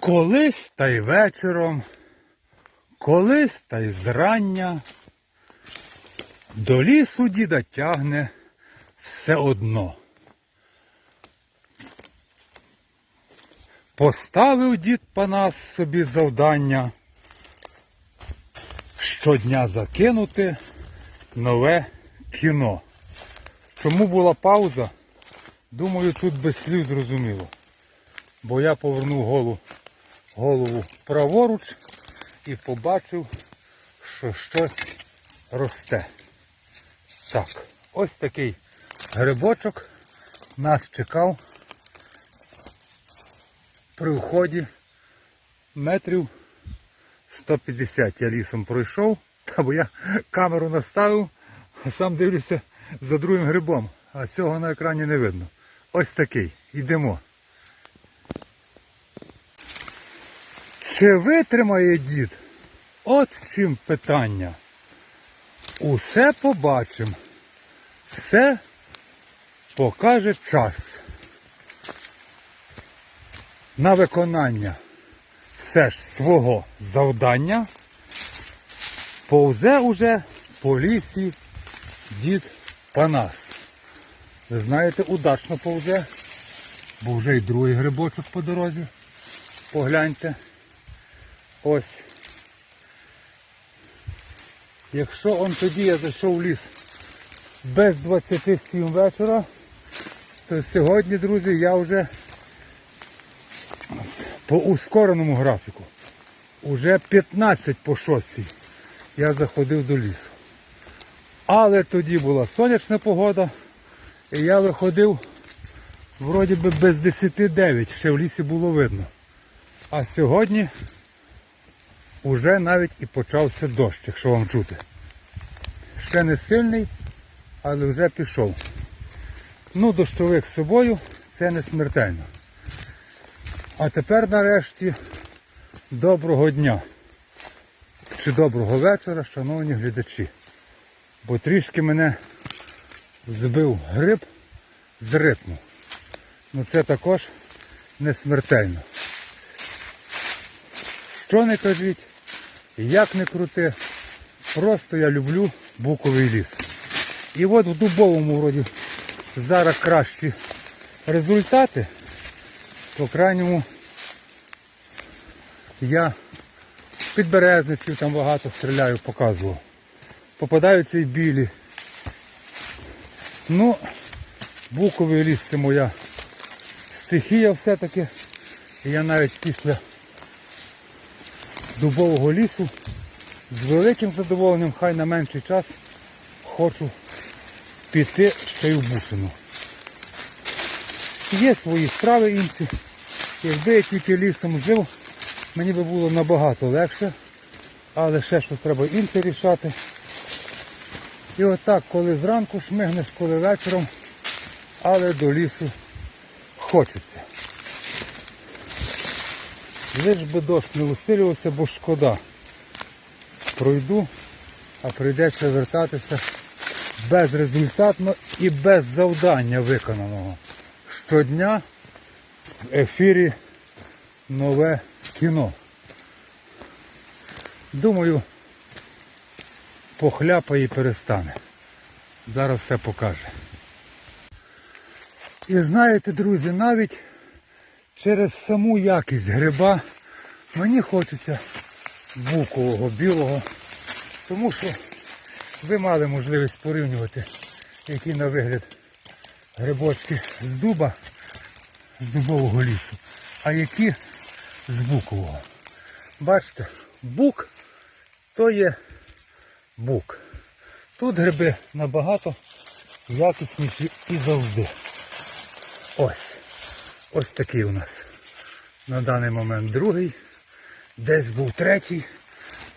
Колись та й вечором, колись та й зрання, до лісу діда тягне все одно. Поставив дід Панас собі завдання щодня закинути нове кіно. Чому була пауза? Думаю, тут без слів зрозуміло. Бо я повернув голову, голову праворуч і побачив, що щось росте. Так, ось такий грибочок нас чекав при вході метрів 150 я лісом пройшов, та бо я камеру наставив, а сам дивлюся за другим грибом, а цього на екрані не видно. Ось такий. Йдемо. Чи витримає дід? От чим питання. Усе побачимо. Все покаже час. На виконання все ж свого завдання повзе уже по лісі дід Панас. Ви знаєте, удачно повзе, бо вже й другий грибочок по дорозі. Погляньте. Ось. Якщо он тоді я зайшов в ліс без 27 вечора, то сьогодні, друзі, я вже по ускореному графіку. Уже 15 по 6 я заходив до лісу. Але тоді була сонячна погода, і я виходив вроді би без 10-9, ще в лісі було видно. А сьогодні вже навіть і почався дощ, якщо вам чути. Ще не сильний, але вже пішов. Ну, дощовик з собою це не смертельно. А тепер нарешті доброго дня чи доброго вечора, шановні глядачі. Бо трішки мене збив гриб з ритму. Ну це також не смертельно. Що не кажіть, як не крути, просто я люблю буковий ліс. І от в дубовому вроді зараз кращі результати. По крайньому я підберезників там багато стріляю, показував. Попадаються і білі. Ну, буковий ліс це моя стихія все-таки. Я навіть після дубового лісу з великим задоволенням, хай на менший час, хочу піти ще й в бусину. Є свої справи інші. Якби я тільки лісом жив, мені би було набагато легше. Але ще щось треба інше рішати. І отак, коли зранку шмигнеш, коли вечором, але до лісу хочеться. Лиш би дощ не усилювався, бо шкода. Пройду, а прийдеться вертатися безрезультатно і без завдання виконаного. Щодня в ефірі нове кіно. Думаю, похляпає і перестане. Зараз все покаже. І знаєте, друзі, навіть через саму якість гриба мені хочеться букового, білого, тому що ви мали можливість порівнювати, які на вигляд грибочки з дуба, з дубового лісу, а які з букового. Бачите, бук то є бук. Тут гриби набагато якісніші і завжди. Ось. Ось такий у нас. На даний момент другий. Десь був третій.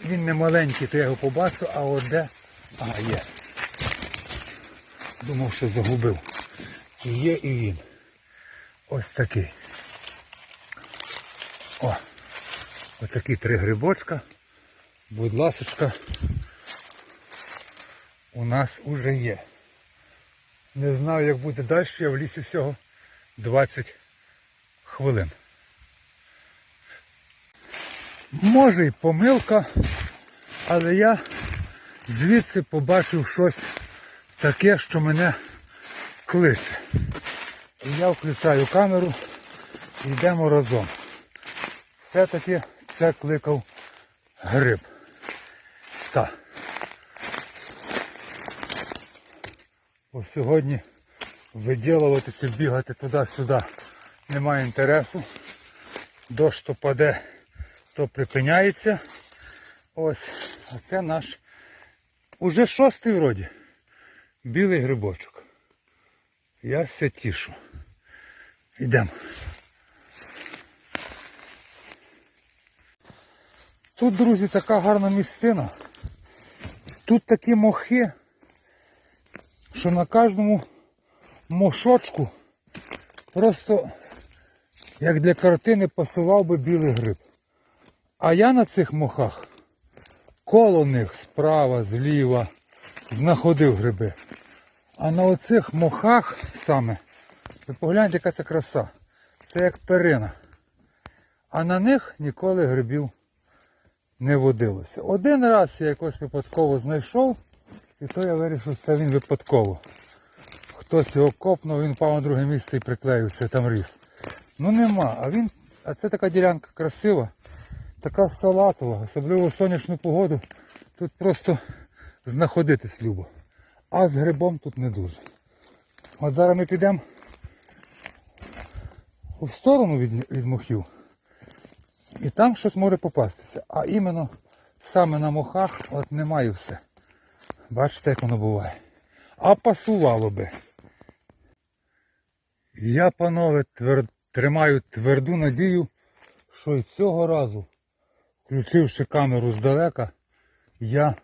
Він не маленький, то я його побачу, а от де... А, є. Думав, що загубив. І є і він. Ось такий. О! Ось такі три грибочка. Будь ласочка, у нас уже є. Не знаю, як буде далі, я в лісі всього 20 хвилин. Може й помилка, але я звідси побачив щось таке, що мене кличе. Я включаю камеру і йдемо разом. Все-таки це кликав гриб. Так. Бо сьогодні виділуватися, бігати туди-сюди немає інтересу. Дощ то паде, то припиняється. Ось, а це наш уже шостий вроді. Білий грибочок. Я все тішу. Йдемо. Тут, друзі, така гарна місцина. Тут такі мохи, що на кожному мошочку просто як для картини пасував би білий гриб. А я на цих мохах коло них справа, зліва знаходив гриби. А на оцих мохах саме, ви погляньте, яка це краса. Це як перина. А на них ніколи грибів не водилося. Один раз я якось випадково знайшов, і то я вирішив, що це він випадково. Хтось його копнув, він впав на друге місце і приклеївся, там ріс. Ну нема. А він, а це така ділянка красива, така салатова, особливо в сонячну погоду. Тут просто знаходитись любо. А з грибом тут не дуже. От зараз ми підемо в сторону від, від мохів. І там щось може попастися. А іменно саме на мохах от немає все. Бачите, як воно буває. А пасувало би. Я, панове, твер... тримаю тверду надію, що і цього разу, включивши камеру здалека, я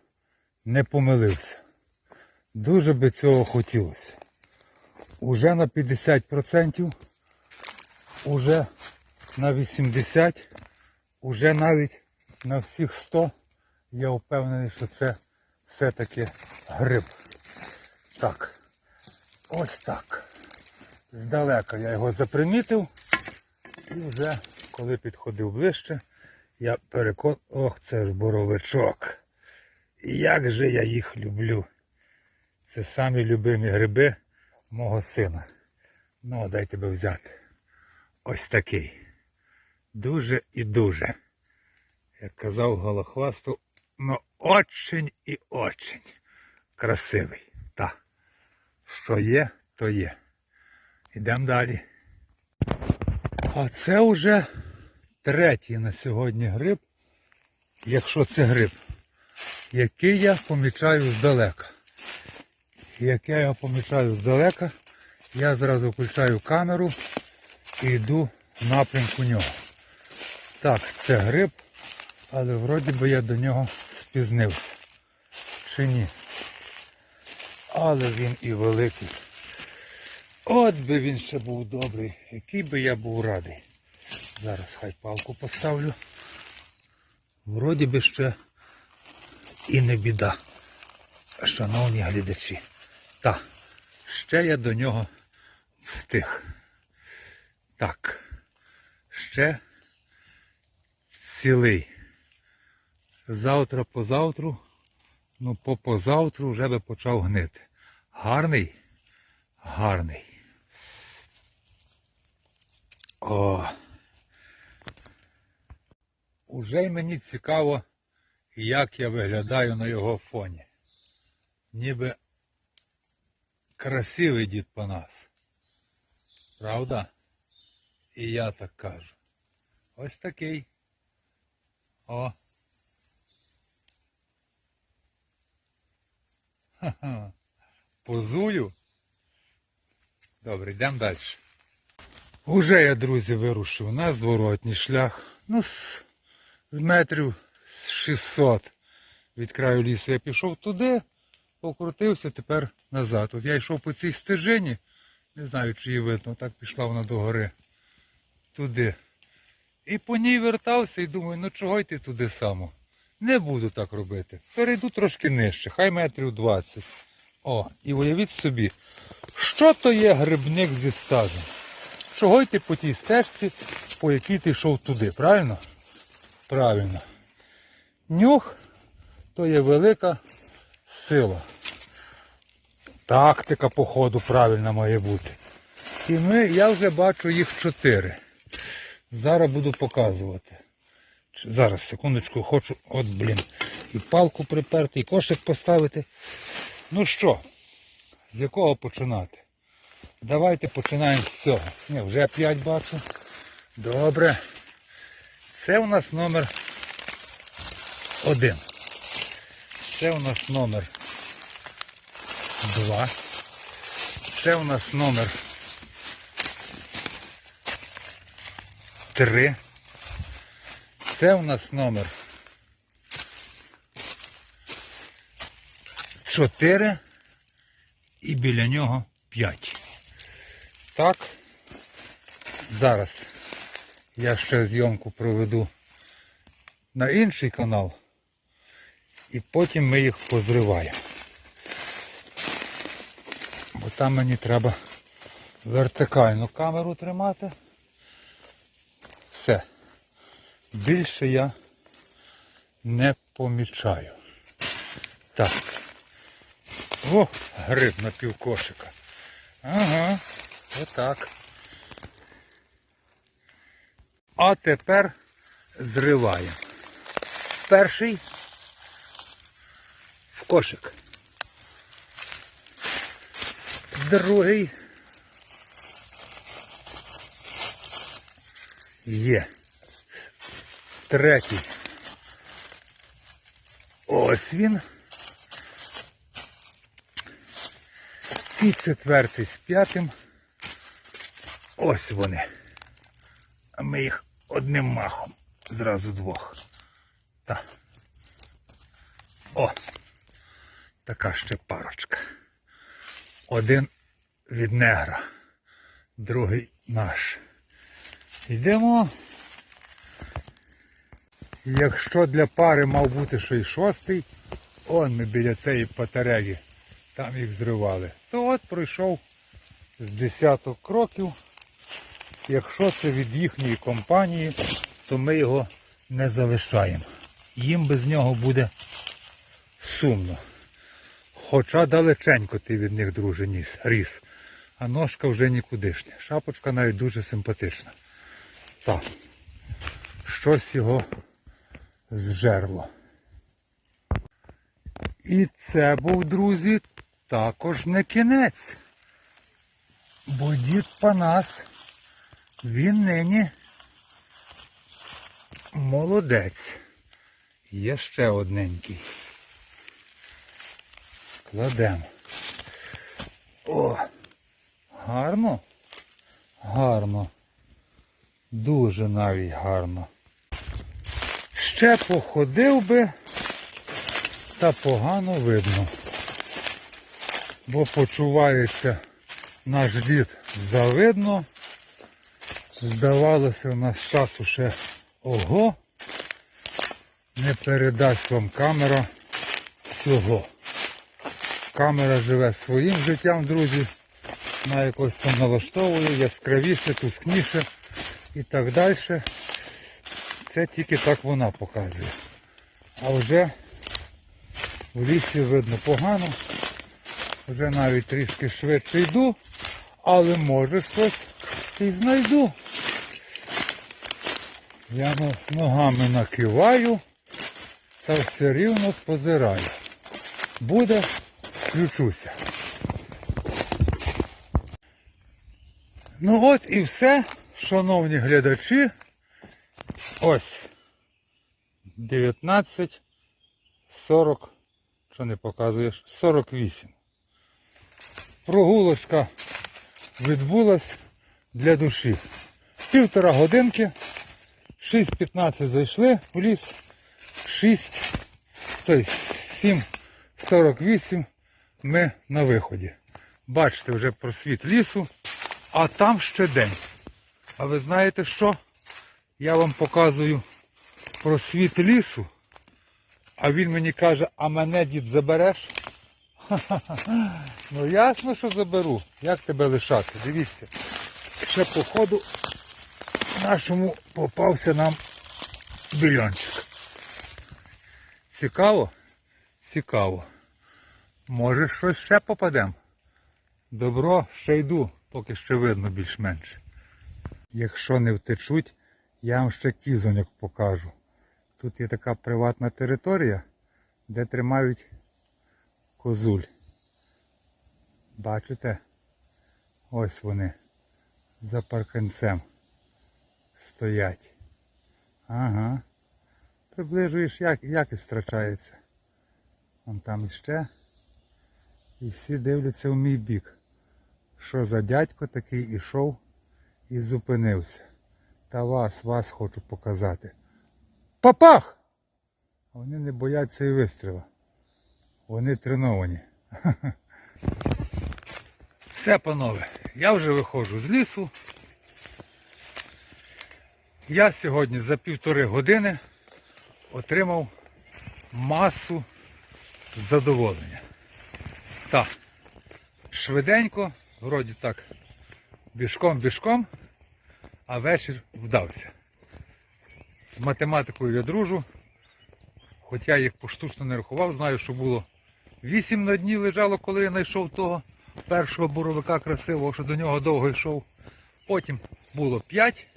не помилився. Дуже би цього хотілося. Уже на 50%, уже на 80%, уже навіть на всіх 100% я впевнений, що це все-таки гриб. Так, ось так. Здалека я його запримітив. І вже коли підходив ближче, я перекон... Ох, це ж боровичок. Як же я їх люблю. Це самі любимі гриби мого сина. Ну, дай тебе взяти. Ось такий. Дуже і дуже. Як казав Голохвасту, ну очень і очень красивий. Та. Що є, то є. Йдемо далі. А це вже третій на сьогодні гриб, якщо це гриб, який я помічаю здалека. Як я його помічаю здалека, я зразу включаю камеру і йду в напрямку нього. Так, це гриб, але вроді би я до нього спізнився. Чи ні? Але він і великий. От би він ще був добрий, який би я був радий. Зараз хай палку поставлю. Вроді би ще і не біда. Шановні глядачі. Та, ще я до нього встиг. Так, ще цілий. Завтра позавтру, ну по позавтру вже би почав гнити. Гарний? Гарний. О. Уже й мені цікаво, як я виглядаю на його фоні. Ніби красивий дід Панас. Правда? І я так кажу. Ось такий. О. Ха-ха. Позую. Добре, йдемо далі. Уже я, друзі, вирушив на зворотній шлях. Ну, з, метрів з 600 від краю лісу я пішов туди, покрутився, тепер назад. От я йшов по цій стежині, не знаю, чи її видно, так пішла вона до гори. Туди. І по ній вертався і думаю, ну чого йти туди само? Не буду так робити. Перейду трошки нижче, хай метрів 20. О, і уявіть собі, що то є грибник зі стажем? Чого йти по тій стежці, по якій ти йшов туди, правильно? Правильно. Нюх то є велика сила. Тактика походу правильна має бути. І ми, я вже бачу їх чотири. Зараз буду показувати. Зараз, секундочку, хочу, от блін, і палку приперти, і кошик поставити. Ну що, з якого починати? Давайте починаємо з цього. Ні, вже 5 бачу. Добре. Це у нас номер один. Це у нас номер два. Це у нас номер три. Це у нас номер чотири і біля нього п'ять. Так, зараз я ще зйомку проведу на інший канал і потім ми їх позриваємо. Бо там мені треба вертикальну камеру тримати. Все. Більше я не помічаю. Так. О, гриб на півкошика. Ага, отак. А тепер зриваємо. Перший в кошик. Другий. Є. Третій. Ось він. І четвертий з п'ятим. Ось вони. А ми їх одним махом. Зразу двох. Так. О! Така ще парочка. Один від негра, другий наш. Йдемо. Якщо для пари мав бути ще й шостий, он ми біля цієї батареї, там їх зривали. То от пройшов з десяток кроків. Якщо це від їхньої компанії, то ми його не залишаємо. Їм без нього буде сумно. Хоча далеченько ти від них, друже, ніс, ріс. А ножка вже нікудишня. Шапочка навіть дуже симпатична. Так. Щось його зжерло. І це був, друзі, також не кінець. Бо дід Панас, він нині молодець. Є ще одненький. Кладемо. О! Гарно? Гарно. Дуже навіть гарно. Ще походив би, та погано видно. Бо почувається наш дід завидно. Здавалося, у нас часу ще ого. Не передасть вам камера всього. Камера живе своїм життям, друзі. Вона якось там налаштовує, яскравіше, тускніше і так далі. Це тільки так вона показує. А вже в лісі видно погано. Вже навіть трішки швидше йду, але може щось і знайду. Я ну, ногами накиваю та все рівно позираю. Буде, включуся. Ну от і все, шановні глядачі. Ось 19, 40, що не показуєш, 48. Прогулочка відбулась для душі. Півтора годинки, 6.15 зайшли в ліс, 6, тобто 7.48 ми на виході. Бачите вже просвіт лісу, а там ще день. А ви знаєте що? Я вам показую просвіт лісу, а він мені каже, а мене дід забереш? Ну ясно, що заберу. Як тебе лишати? Дивіться. Ще по ходу нашому попався нам більончик. Цікаво? Цікаво. Може щось ще попадемо. Добро, ще йду, поки ще видно більш-менш. Якщо не втечуть, я вам ще кізоньок покажу. Тут є така приватна територія, де тримають козуль. Бачите? Ось вони за парканцем стоять. Ага. Приближуєш, як, якість втрачається. Вон там іще. І всі дивляться в мій бік. Що за дядько такий ішов і зупинився. Та вас, вас хочу показати. Папах! Вони не бояться і вистріла. Вони треновані. Все, панове, я вже виходжу з лісу. Я сьогодні за півтори години отримав масу задоволення. Так, швиденько, вроді так, бішком-бішком, а вечір вдався. З математикою я дружу, хоч я їх поштучно не рахував, знаю, що було 8 на дні лежало, коли я знайшов того першого буровика красивого, що до нього довго йшов. Потім було 5,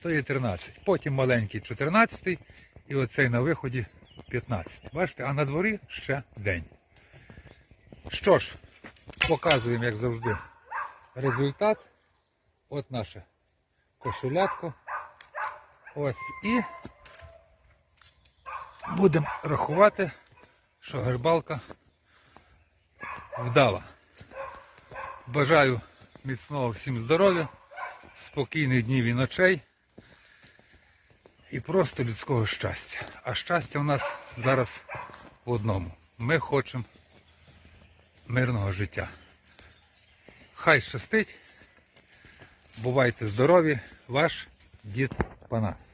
то є 13. Потім маленький 14 і оцей на виході 15. Бачите, а на дворі ще день. Що ж, показуємо, як завжди, результат. От наше кошулятко. Ось і будемо рахувати, що гербалка вдала. Бажаю міцного всім здоров'я, спокійних днів і ночей і просто людського щастя. А щастя у нас зараз в одному. Ми хочемо мирного життя. Хай щастить. Бувайте здорові, ваш дід Панас.